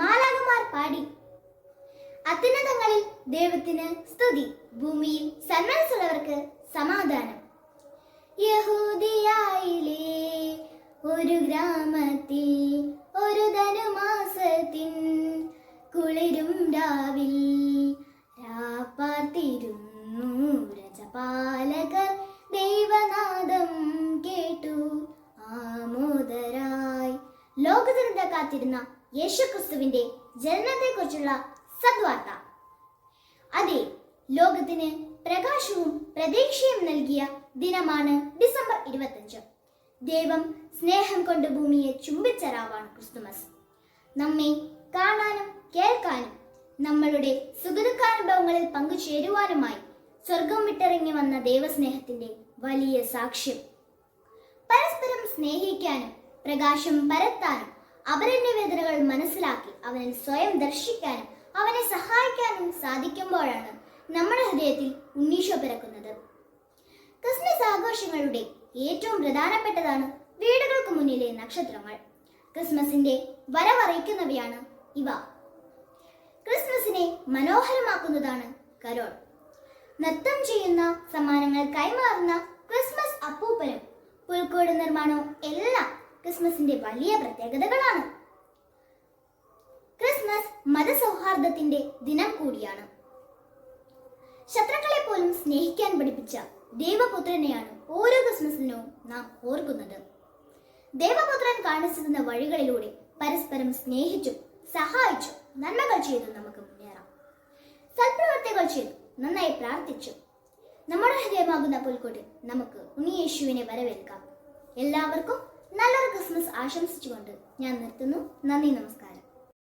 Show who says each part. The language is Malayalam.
Speaker 1: മാലാകമാർ പാടി. അത്യുന്നതങ്ങളിൽ ദൈവത്തിന് സ്തുതി. ഭൂമിയിൽ സന്മനസ്സുള്ളവർക്ക് സമാധാനം. യഹൂദിയായിലേ ഒരു ഗ്രാമത്തിൽ ഒരു ധനുമാസത്തിൻ കുളിരും രാവിൽ രാപ്പാർത്തിരുന്നു രജപാലകർ ലോകജനത കാത്തിരുന്ന യേശുക്രിസ്തുവിന്റെ ജനനത്തെക്കുറിച്ചുള്ള സദ്വാർത്ത. അതെ ലോകത്തിന് പ്രകാശവും പ്രതീക്ഷയും നൽകിയ ദിനമാണ് ഡിസംബർ ഇരുപത്തഞ്ച്. ദൈവം സ്നേഹം കൊണ്ട് ഭൂമിയെ ചുംബിച്ച രാവാണ് ക്രിസ്തുമസ്. നമ്മെ കാണാനും കേൾക്കാനും നമ്മളുടെ സുഖദുഃഖാനുഭവങ്ങളിൽ പങ്കുചേരുവാനുമായി സ്വർഗം വിട്ടിറങ്ങി വന്ന ദൈവസ്നേഹത്തിന്റെ വലിയ സാക്ഷ്യം. പരസ്പരം സ്നേഹിക്കാനും പ്രകാശം പരത്താനും അവരുടെ വേദനകൾ മനസ്സിലാക്കി അവനെ സ്വയം ദർശിക്കാനും അവനെ സഹായിക്കാനും സാധിക്കുമ്പോഴാണ് നമ്മുടെ ഹൃദയത്തിൽ ഉണ്ണീശോ പിറക്കുന്നത്. ക്രിസ്മസ് ആഘോഷങ്ങളുടെ ഏറ്റവും പ്രധാനപ്പെട്ടതാണ് വീടുകൾക്ക് മുന്നിലെ നക്ഷത്രങ്ങൾ. ക്രിസ്മസിന്റെ വരവറിയിക്കുന്നവയാണ് ഇവ. ക്രിസ്മസിനെ മനോഹരമാക്കുന്നതാണ് കരോൾ. നൃത്തം ചെയ്യുന്ന സമ്മാനങ്ങൾ കൈമാറുന്ന ക്രിസ്മസ് അപ്പൂപ്പനും പുൽക്കോട് നിർമ്മാണവും എല്ലാം ക്രിസ്മസിന്റെ വലിയ പ്രത്യേകതകളാണ്. ക്രിസ്മസ് മതസൗഹാർദ്ദത്തിന്റെ ദിനം കൂടിയാണ്. ശത്രുക്കളെ പോലും സ്നേഹിക്കാൻ പഠിപ്പിച്ച ദൈവപുത്രനെയാണ് ഓരോ ക്രിസ്മസിനും നാം ഓർക്കുന്നത്. ദേവപുത്രൻ കാണിച്ചു തന്ന വഴികളിലൂടെ പരസ്പരം സ്നേഹിച്ചും സഹായിച്ചും നന്മകൾ ചെയ്തു നമുക്ക് മുന്നേറാം. സൽപ്രവർത്തികൾ ചെയ്തു നന്നായി പ്രാർത്ഥിച്ചു. നമ്മുടെ ഹൃദയമാകുന്ന പുൽക്കോട്ട് നമുക്ക് ഉണ്ണിയേശുവിനെ വരവേൽക്കാം. എല്ലാവർക്കും നല്ലൊരു ക്രിസ്മസ് ആശംസിച്ചുകൊണ്ട് ഞാൻ നിർത്തുന്നു. നന്ദി നമസ്കാരം.